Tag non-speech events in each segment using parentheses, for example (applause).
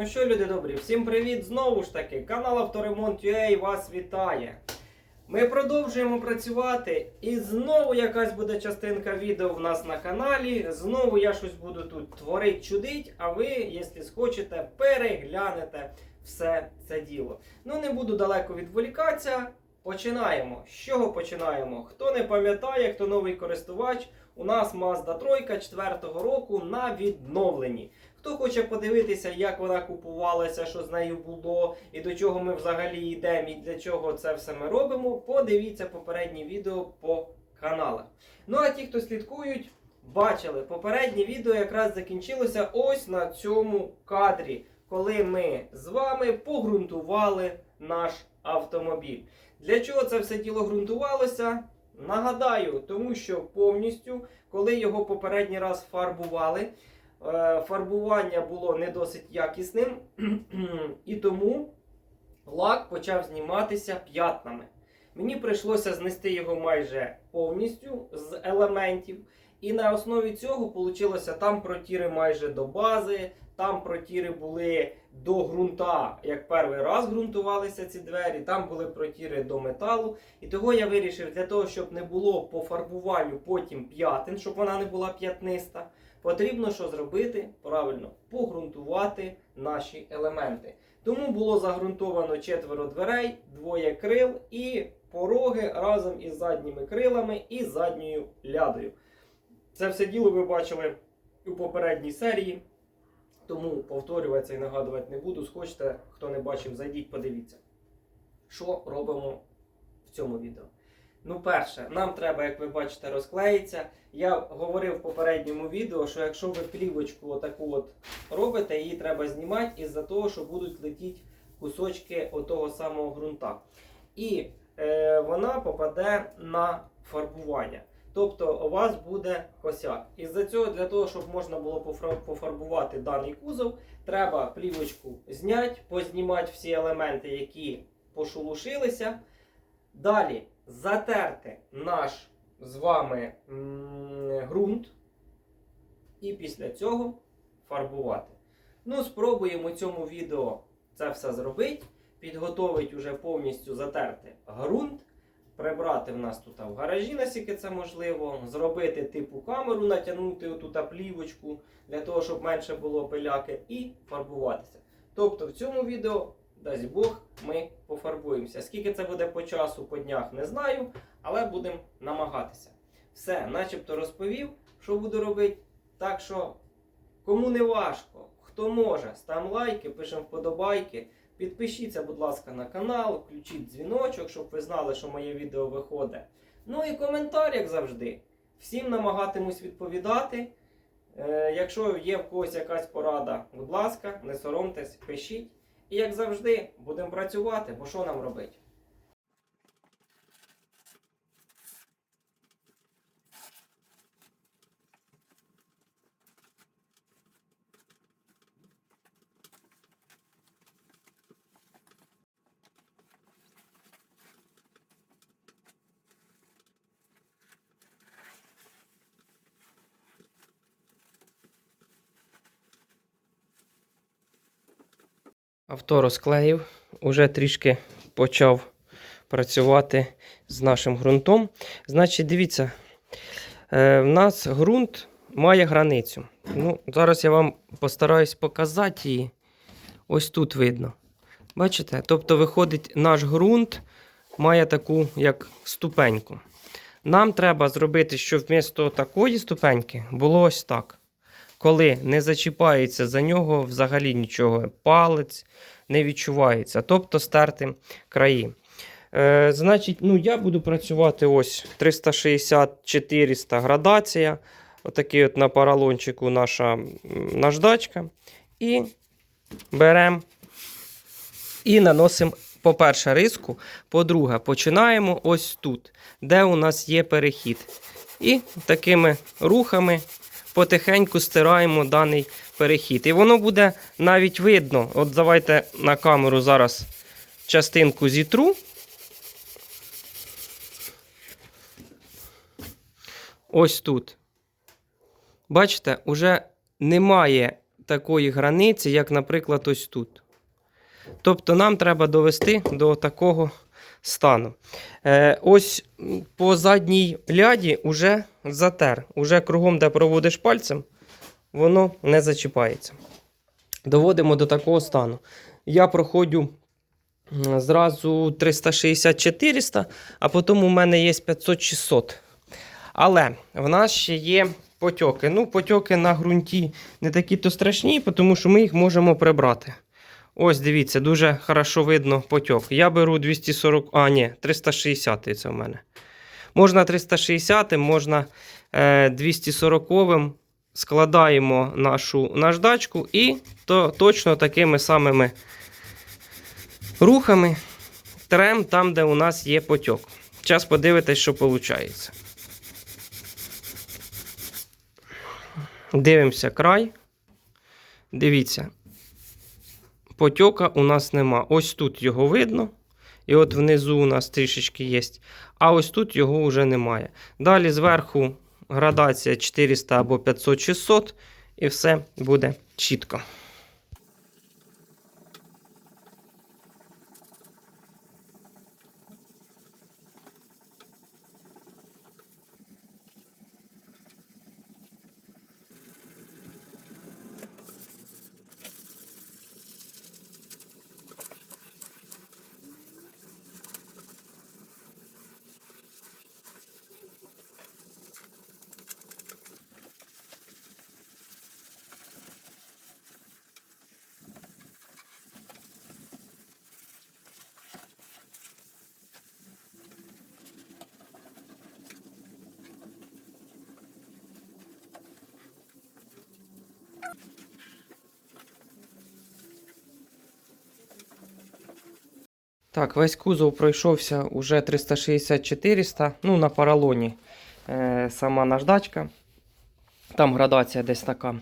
Ну що, люди добрі, всім привіт! Знову ж таки, канал Авторемонт.ua вас вітає. Ми продовжуємо працювати, і знову якась буде частинка відео в нас на каналі. Знову я щось буду тут творить, чудить, а ви, якщо схочете, переглянете все це діло. Ну, не буду далеко відволікатися. Починаємо. З чого починаємо? Хто не пам'ятає, хто новий користувач, у нас Mazda 3 4-го року на відновленні. Хто хоче подивитися, як вона купувалася, що з нею було, і до чого ми взагалі йдемо, і для чого це все ми робимо, подивіться попередні відео по каналах. Ну а ті, хто слідкують, бачили, попереднє відео якраз закінчилося ось на цьому кадрі, коли ми з вами погрунтували наш автомобіль. Для чого це все діло ґрунтувалося? Нагадаю, тому що повністю, коли його попередній раз фарбували, фарбування було не досить якісним, (clears throat) і тому лак почав зніматися п'ятнами. Мені прийшлося знести його майже повністю з елементів. І на основі цього вийшло там протіри майже до бази, там протіри були до ґрунта, як перший раз ґрунтувалися ці двері, там були протіри до металу. І того я вирішив, для того, щоб не було по фарбуванню потім п'ятин, щоб вона не була п'ятниста, потрібно що зробити? Правильно, погрунтувати наші елементи. Тому було загрунтовано четверо дверей, двоє крил і пороги разом із задніми крилами і задньою лядою. Це все діло ви бачили у попередній серії. Тому повторюватися і нагадувати не буду. Схочете, хто не бачив, зайдіть, подивіться. Що робимо в цьому відео? Ну, перше, нам треба, як ви бачите, розклеїться. Я говорив в попередньому відео, що якщо ви плівочку отаку от робите, її треба знімати із-за того, що будуть летіти кусочки отого самого ґрунта. І е, вона попаде на фарбування. Тобто у вас буде косяк. Із-за цього, для того, щоб можна було пофарбувати даний кузов, треба плівочку зняти, познімати всі елементи, які пошелушилися. Далі затерти наш з вами ґрунт. І після цього фарбувати. Ну, спробуємо у цьому відео це все зробити. Підготовити уже повністю затерти ґрунт. Прибрати в нас тут в гаражі, наскільки це можливо, зробити типу камеру, натягнути оту плівочку для того, щоб менше було пиляки, і фарбуватися. Тобто в цьому відео, дасть Бог, ми пофарбуємося. Скільки це буде по часу, по днях, не знаю, але будемо намагатися. Все, начебто розповів, що буду робити. Так що, кому не важко, хто може, став лайки, пишемо вподобайки. Підпишіться, будь ласка, на канал, включіть дзвіночок, щоб ви знали, що моє відео виходить. Ну і коментар, як завжди. Всім намагатимусь відповідати. Е, якщо є в когось якась порада, будь ласка, не соромтесь, пишіть. І як завжди, будемо працювати, бо що нам робити? Авто розклеїв, уже трішки почав працювати з нашим ґрунтом. Значить, дивіться, е, в нас ґрунт має границю. Ну, зараз я вам постараюсь показати її. Ось тут видно. Бачите? Тобто, виходить, наш ґрунт має таку як ступеньку. Нам треба зробити, щоб вмісто такої ступеньки було ось так. Коли не зачіпається за нього взагалі нічого, палець не відчувається, тобто стерти краї. Е, значить, ну, я буду працювати ось 360-400 градація. Отакий от на поролончику наша наждачка. І беремо і наносимо, по-перше, риску. По-друге, починаємо ось тут, де у нас є перехід. І такими рухами потихеньку стираємо даний перехід. І воно буде навіть видно. От давайте на камеру зараз частинку зітру. Ось тут. Бачите, уже немає такої границі, як, наприклад, ось тут. Тобто нам треба довести до такого стану. Е, ось по задній ляді вже затер. Уже кругом, де проводиш пальцем, воно не зачіпається. Доводимо до такого стану. Я проходжу зразу 360-400, а потім у мене є 500-600. Але в нас ще є потьоки. Ну, потьоки на ґрунті не такі то страшні, тому що ми їх можемо прибрати. Ось дивіться, дуже хорошо видно потьок. Я беру 240, а ні, 360 це в мене. Можна 360, можна е, 240 складаємо нашу наждачку і то, точно такими самими рухами трем там, де у нас є потьок. Зараз подивитись, що виходить. Дивимося край. Дивіться, потьока у нас нема. Ось тут його видно. І от внизу у нас трішечки є. А ось тут його вже немає. Далі зверху градація 400 або 500-600, і все буде чітко. Так, весь кузов пройшовся уже 360-400, ну на поролоні е, сама наждачка. Там градація десь така.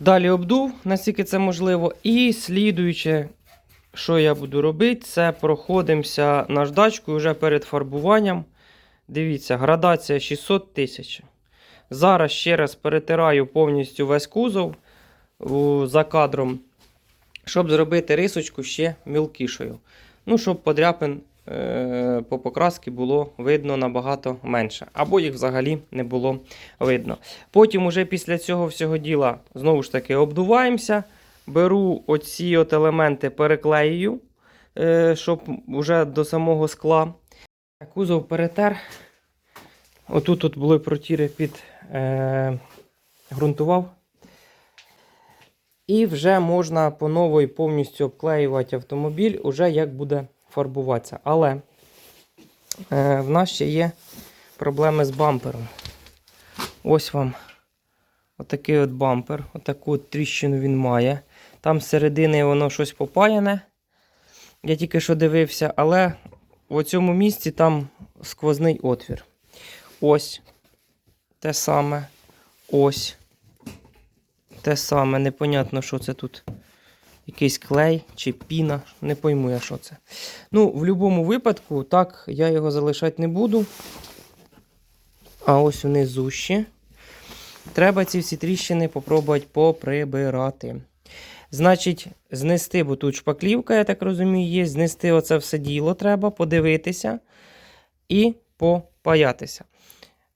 Далі обдув, наскільки це можливо. І слідуюче, що я буду робити, це проходимося наждачкою вже перед фарбуванням. Дивіться, градація 600 тисяч. Зараз ще раз перетираю повністю весь кузов за кадром, щоб зробити рисочку ще мілкішою. Ну, щоб подряпин е, по покрасці було видно набагато менше. Або їх взагалі не було видно. Потім, уже після цього всього діла, знову ж таки, обдуваємося. Беру оці от елементи, переклеюю, е, щоб вже до самого скла. Кузов перетер. Отут тут були протіри під е, ґрунтував. І вже можна по новій повністю обклеювати автомобіль, уже як буде фарбуватися. Але е, в нас ще є проблеми з бампером. Ось вам отакий от бампер. Отаку от тріщину він має. Там зсередини воно щось попаяне. Я тільки що дивився, але в цьому місці там сквозний отвір. Ось те саме. Ось те саме. Непонятно, що це тут. Якийсь клей чи піна. Не пойму я, що це. Ну, в будь-якому випадку, так, я його залишати не буду. А ось внизу ще. Треба ці всі тріщини попробувати поприбирати. Значить, знести, бо тут шпаклівка, я так розумію, є. Знести оце все діло треба, подивитися і попаятися.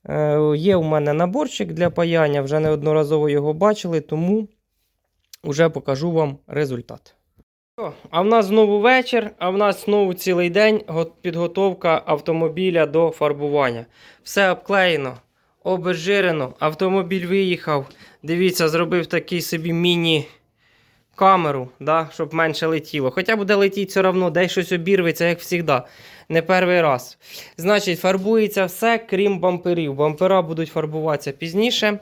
Е, є у мене наборчик для паяння, вже неодноразово його бачили, тому вже покажу вам результат. А в нас знову вечір, а в нас знову цілий день підготовка автомобіля до фарбування. Все обклеєно, обезжирено, автомобіль виїхав. Дивіться, зробив такий собі міні-камеру, да, щоб менше летіло. Хоча буде летіти все одно, десь щось обірветься, як завжди. Не перший раз. Значить, фарбується все, крім бамперів. Бампера будуть фарбуватися пізніше,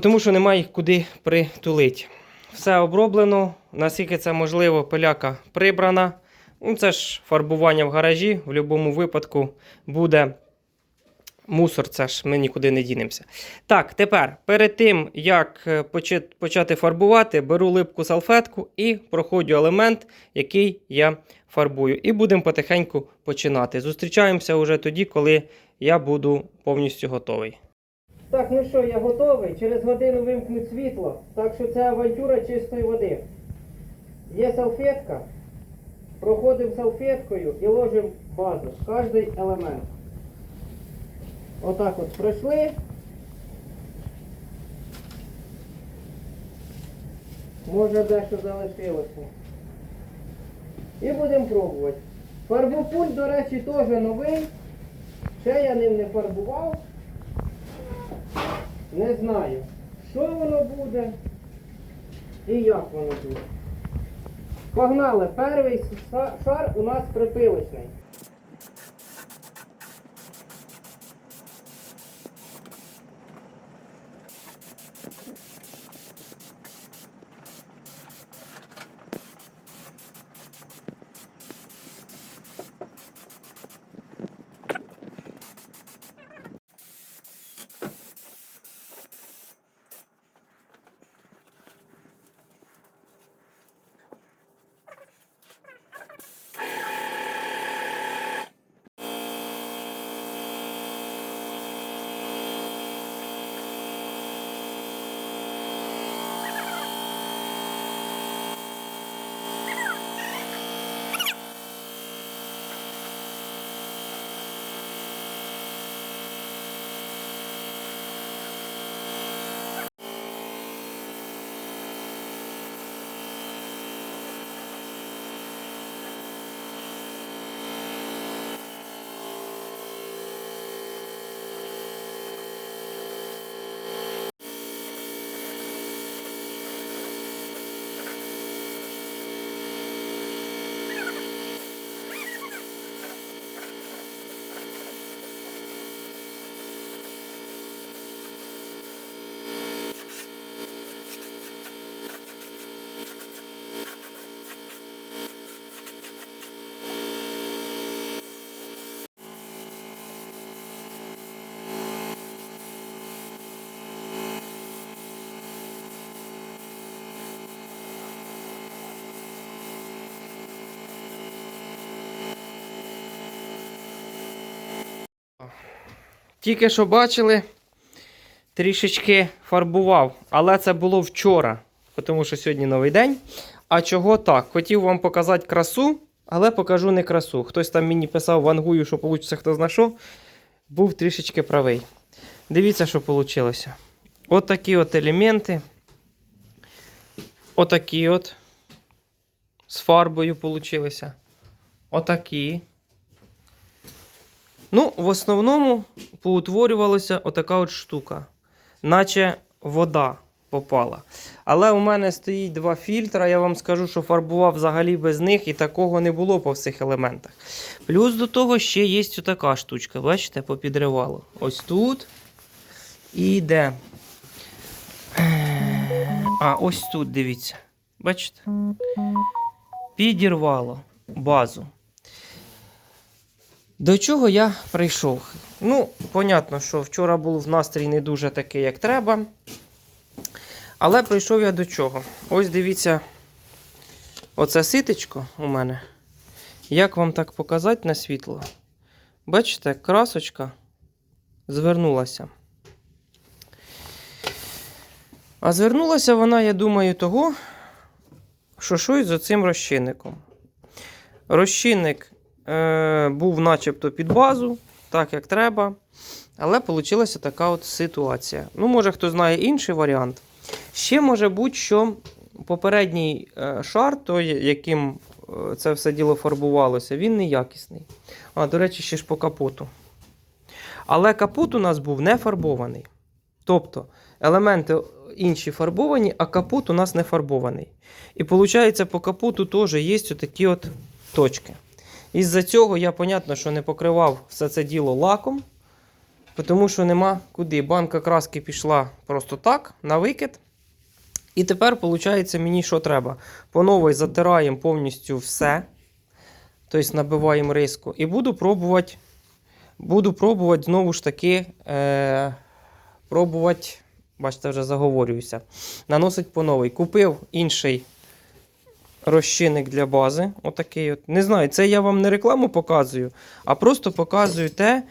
тому що немає їх куди притулити. Все оброблено, наскільки це можливо, пиляка прибрана. Ну, це ж фарбування в гаражі, в будь-якому випадку буде мусор, це ж ми нікуди не дінемося. Так, тепер, перед тим, як е, почати фарбувати, беру липку салфетку і проходжу елемент, який я фарбую. І будемо потихеньку починати. Зустрічаємося вже тоді, коли я буду повністю готовий. Так, ну що, я готовий. Через годину вимкнуть світло. Так що це авантюра чистої води. Є салфетка. Проходимо салфеткою і ложимо базу. Кожний елемент. Отак от пройшли. Може дещо залишилося. І будемо пробувати. Фарбопульт, до речі, теж новий. Ще я ним не фарбував. Не знаю, що воно буде і як воно буде. Погнали, перший шар у нас припилочний. Тільки що бачили, трішечки фарбував, але це було вчора, тому що сьогодні новий день. А чого так? Хотів вам показати красу, але покажу не красу. Хтось там мені писав вангую, що вийде хто зна що. Був трішечки правий. Дивіться, що вийшло. От такі от елементи. Отакі от. З фарбою получилися. Отакі. Ну, в основному поутворювалася отака от штука, наче вода попала. Але у мене стоїть два фільтра, я вам скажу, що фарбував взагалі без них і такого не було по всіх елементах. Плюс до того ще є така штучка, бачите, попідривало. Ось тут і де. А, ось тут, дивіться. Бачите? Підірвало базу. До чого я прийшов? Ну, понятно, що вчора був настрій не дуже такий, як треба. Але прийшов я до чого? Ось дивіться, оце ситечко у мене. Як вам так показати на світло? Бачите, красочка звернулася. А звернулася вона, я думаю, того, що щось з оцим розчинником. Розчинник е, був начебто під базу, так як треба. Але вийшла така от ситуація. Ну, може, хто знає інший варіант. Ще може бути, що попередній е, шар, той, яким е, це все діло фарбувалося, він неякісний. А, до речі, ще ж по капоту. Але капот у нас був не фарбований. Тобто елементи інші фарбовані, а капот у нас не фарбований. І виходить, по капоту теж є такі от точки. Із-за цього я, понятно, що не покривав все це діло лаком, тому що нема куди. Банка краски пішла просто так, на викид. І тепер, виходить, мені що треба? По новій затираємо повністю все. Тобто набиваємо риску. І буду пробувати, буду пробувати знову ж таки, е, пробувати, бачите, вже заговорююся. Наносить по новій. Купив інший розчинник для бази. Отакий от. Не знаю, це я вам не рекламу показую, а просто показую те,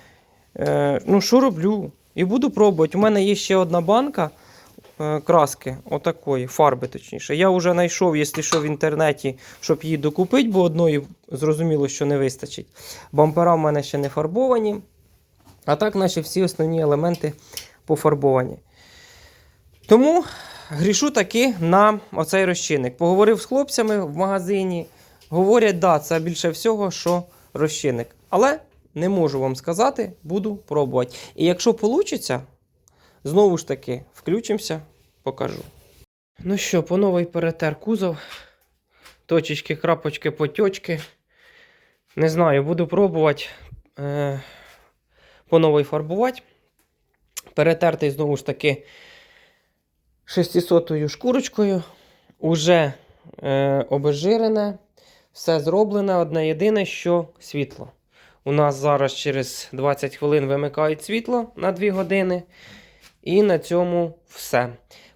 е, ну, що роблю. І буду пробувати. У мене є ще одна банка е, краски, отакої, фарби точніше. Я вже знайшов, якщо що, в інтернеті, щоб її докупити, бо одної зрозуміло, що не вистачить. Бампера в мене ще не фарбовані. А так, наші всі основні елементи пофарбовані. Тому грішу таки на оцей розчинник. Поговорив з хлопцями в магазині. Говорять, да, це більше всього, що розчинник. Але не можу вам сказати, буду пробувати. І якщо вийде, знову ж таки, включимося, покажу. Ну що, по новий перетер кузов. Точечки, крапочки, потьочки. Не знаю, буду пробувати е, по новій фарбувати. Перетертий знову ж таки 600 шкурочкою. Уже е, обезжирене. Все зроблене. Одне єдине, що світло. У нас зараз через 20 хвилин вимикають світло на 2 години. І на цьому все.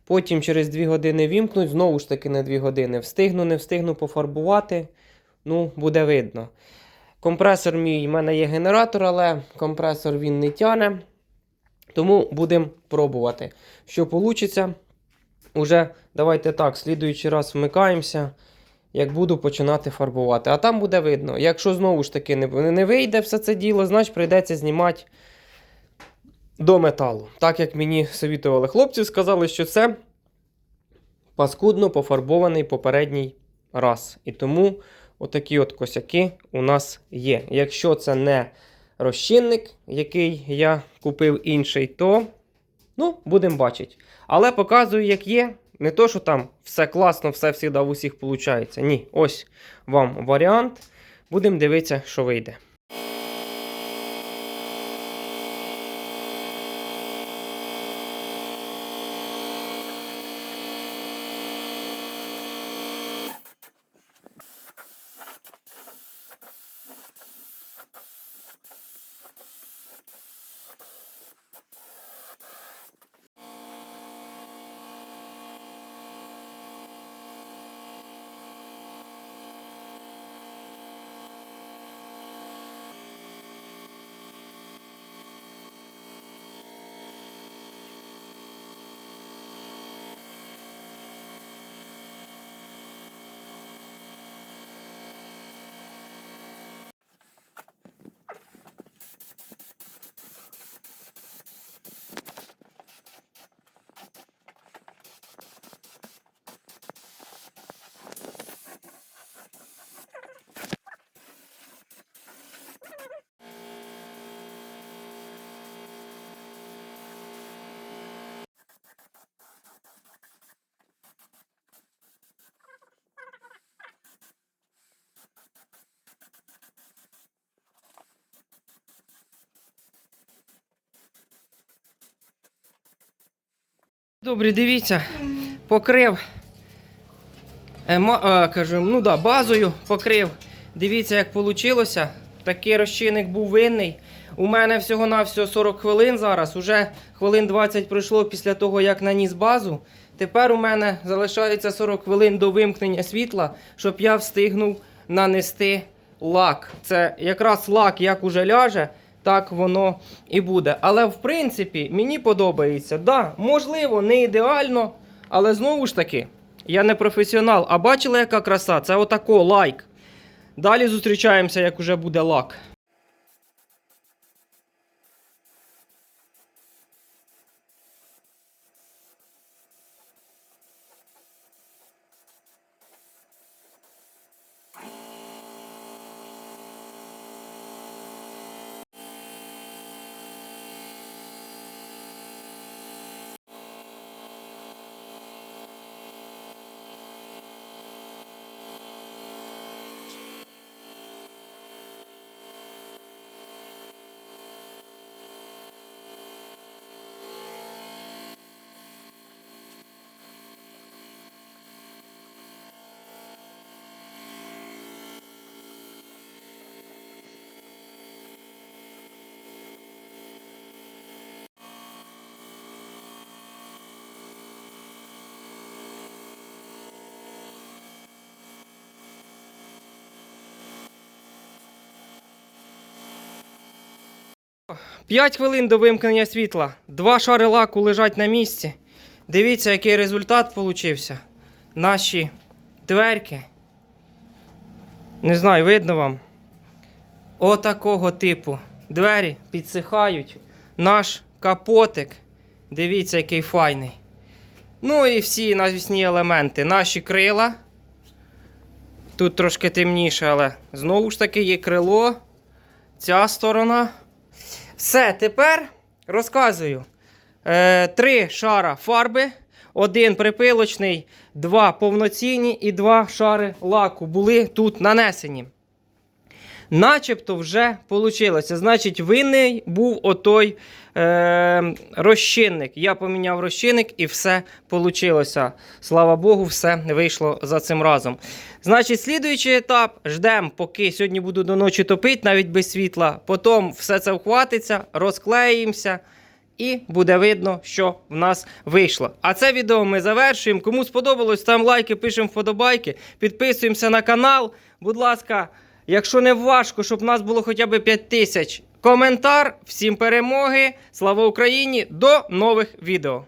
Потім через 2 години вімкнуть, знову ж таки на 2 години. Встигну, не встигну пофарбувати. Ну, буде видно. Компресор мій, в мене є генератор, але компресор він не тяне. Тому будемо пробувати. Що вийде, уже давайте так, слідуючий раз вмикаємося, як буду починати фарбувати. А там буде видно. Якщо знову ж таки не, не вийде все це діло, значить прийдеться знімати до металу. Так як мені совітували хлопці, сказали, що це паскудно пофарбований попередній раз. І тому отакі от косяки у нас є. Якщо це не розчинник, який я купив інший, то ну, будемо бачити. Але показую, як є. Не то, що там все класно, все всегда в усіх виходить. Ні, ось вам варіант. Будемо дивитися, що вийде. Добре, дивіться, покрив. Е, кажу, ну да, базою покрив. Дивіться, як вийшло. Такий розчинник був винний. У мене всього-навсього 40 хвилин зараз. Уже хвилин 20 пройшло після того, як наніс базу. Тепер у мене залишається 40 хвилин до вимкнення світла, щоб я встигнув нанести лак. Це якраз лак як уже ляже, так воно і буде. Але в принципі мені подобається. Да, можливо, не ідеально, але знову ж таки, я не професіонал. А бачили, яка краса? Це отако лайк. Далі зустрічаємося, як уже буде лак. 5 хвилин до вимкнення світла. Два шари лаку лежать на місці. Дивіться, який результат получився. Наші дверки. Не знаю, видно вам. Отакого типу. Двері підсихають. Наш капотик. Дивіться, який файний. Ну і всі навісні елементи. Наші крила. Тут трошки темніше, але знову ж таки є крило. Ця сторона. Все, тепер розказую. Е, три шара фарби, один припилочний, два повноцінні і два шари лаку були тут нанесені. Начебто вже вийшло. Значить, винний був отой е, розчинник. Я поміняв розчинник і все вийшло. Слава Богу, все вийшло за цим разом. Значить, слідуючий етап ждемо, поки сьогодні буду до ночі топити, навіть без світла. Потім все це вхватиться, розклеїмося. І буде видно, що в нас вийшло. А це відео ми завершуємо. Кому сподобалось, ставимо лайки, пишемо вподобайки, підписуємося на канал. Будь ласка, якщо не важко, щоб нас було хоча б 5 тисяч. Коментар, всім перемоги, слава Україні! До нових відео!